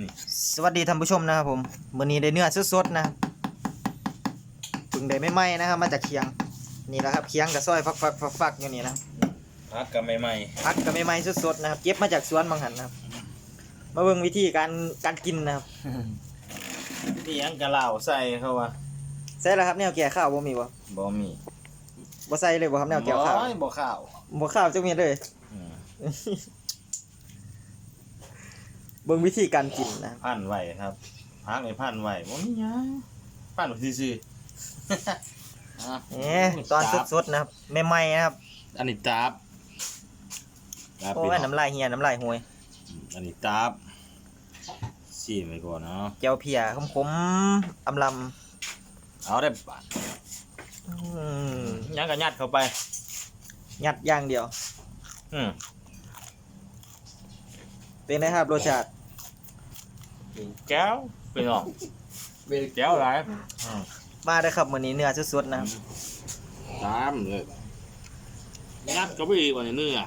นี่สวัสดีท่านผู้ชมนะครับผมวันนี้ได้เนื้อสดๆนะครับเพึ่งได้ไม่ไหม้นะครับมาจากเคียงนี่แหละครับเคียงกับซอยฟักฟักฟักฟักอยู่นี่นะพักกันใหม่พักกับไม่ไหม้สดๆนะครับเก็บมาจากสวนบางหันนะครับมาเบิ่งวิธีการการกินนะครับๆนี่ยังกะเหล่าใส่เขาว่าใส่แล้วครับแนวแก่ข้าวบ่มีบ่บ่มีบ่ใส่เลยบ่ครับแนวแก่ข้าวบ่บ่ข้าวบ่ข้าวจักเม็ดเลยอืม เบิ่งวิธีการกินนะครับพันไว้ครับพักไอ้พันไว้บ่มีหยังพันไว้ซื่อๆอะนี่ตอนสดๆนะครับไม่ไหม้นะครับ อันนี้ตาบตาบโอ้พี่ยน้องน้ำลายเฮียน้ำลายห่วยอันนี้ตาบชิมไปก่อนเนาะแก้วเพียขมๆอำลเอาได้บาทำอืมยังก็ยัดเข้าไป ยัดอย่างเดียว อืมเป็นไงครับรสชาติ แก้วพี่น้องแก้วหลายอืมมาได้อครับวันนี้เนื้อสดๆนะครับตามเลยงัดก็ไปอีกว่าเนื้อ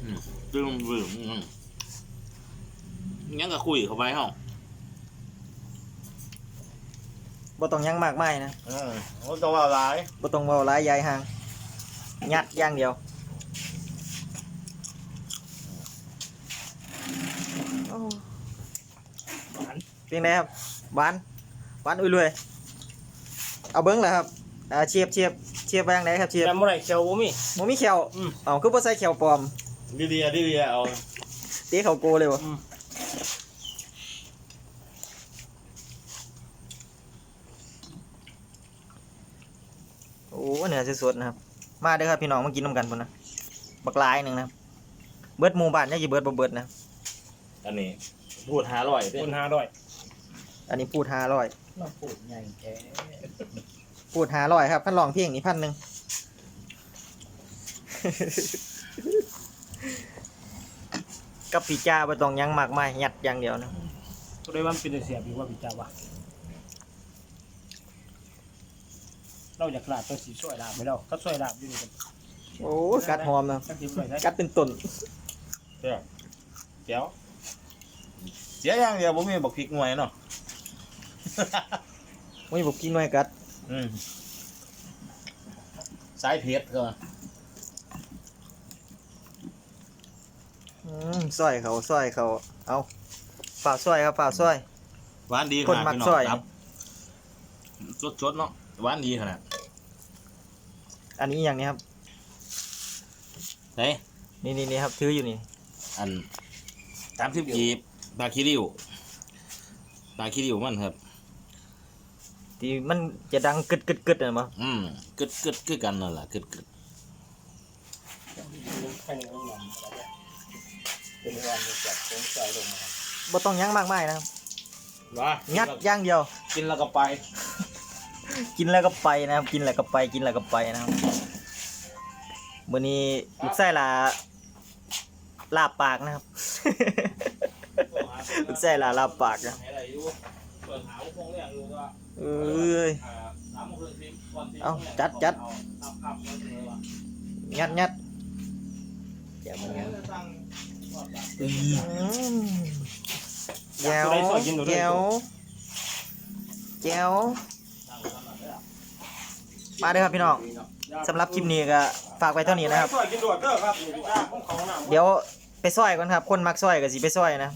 อืมดึงบึ้มอืมยังก็คุยเข้าไปเฮาบ่ต้องยั้งมากมายนะอืมโอ้ต้องว่าหลายบ่ต้องเว้าหลายยายห่าง ยัดอย่างเดียว เป็นไงครับหวานหวานอุ้ยรวยเอาเบิ้งเลยครับอ่าเชียบเชียบเชียบไปทางไหนครับเชียบจำบ่ได้เขียวบ่มีบ่มีแขวอืม เอาคือบ่ใส่แขวปลอมดีดีดีดีเอาเตะเขาโกเลยวะอืมโอ้เนื้อสดๆนะครับ มาเด้อครับพี่น้องมากินน้ำกันพุ่นนะบักหลายหนึงนะครับเบิดหมู่บ้านยังสิเบิดบ่เบิดนะอันนี้พูดหาร่อยเด้คนหาร้อย อันนี้พูดห้าร้อยมาพูดใหญ่แท้พูดห้าร้อยครับพันลองเพียงนี้พันหนึ่ง กับปีจ้าบ่ต้องหยังมากมายยัดอย่างเดียวนะก็ได้ว่ามันเป็นเสียบอีกว่าพี่จ้าวะเราอยากลาบตัวสีสวยลาบไปแล้วก็สวยลาบอยู่นี่กันโอ้กัดหอมนะสักทีสวยได้กัดเป็นต้นเด้อแก้วเสียอย่างเดียวบ่มีบักพริกหน่วยเนาะ ไม่บอกกินหน่อยกัดอืมสายเผ็ดก็อืมซอยเขาซอยเขา เอาฝ่าซอยครับฝ่าซอย หวานดีขคนนาดมักพี่น้ซอองยครับสดๆเนาะหวานดีขนาดอันนี้อย่างนี้ครับเฮ้ยนี่นี่นี่ครับถืออยู่นี่ อันสามสิบกีบปลาคิริวปลาคิริวมันครับ ที่มันจะดังกึดกึดกึดนะมั้งอืมกึดกึดคือกันนั่นแหละกึดกึดแค่นี้ต้องยำอะไรเป็นวันจะจับตรงใจลงมาครับบ่ต้องหยังมากมายนะครับว่ายัดอย่างเดียว กินแล้วก็ไป กินแล้วก็ไปนะครับ กินแล้วก็ไป กินแล้วก็ไปนะครับมื้อนี้ลูกไส้ลาลาบปากนะครับลูกไส้ลาลาบปากนะอะไรอยู่ เปิดหาพงเรียกอยู่ว่าเอ้ยเอาจัดจัดขับขับมาเลยว่ะยัดยัดแก้วมันยังอืมแก้วแก้วแก้วมาเด้อครับพี่น้องสำหรับคลิปนี้ก็ฝากไว้เท่านี้นะครับ เดี๋ยวไปซอยก่อนครับ คนมักซอยก็สิไปซอยนะ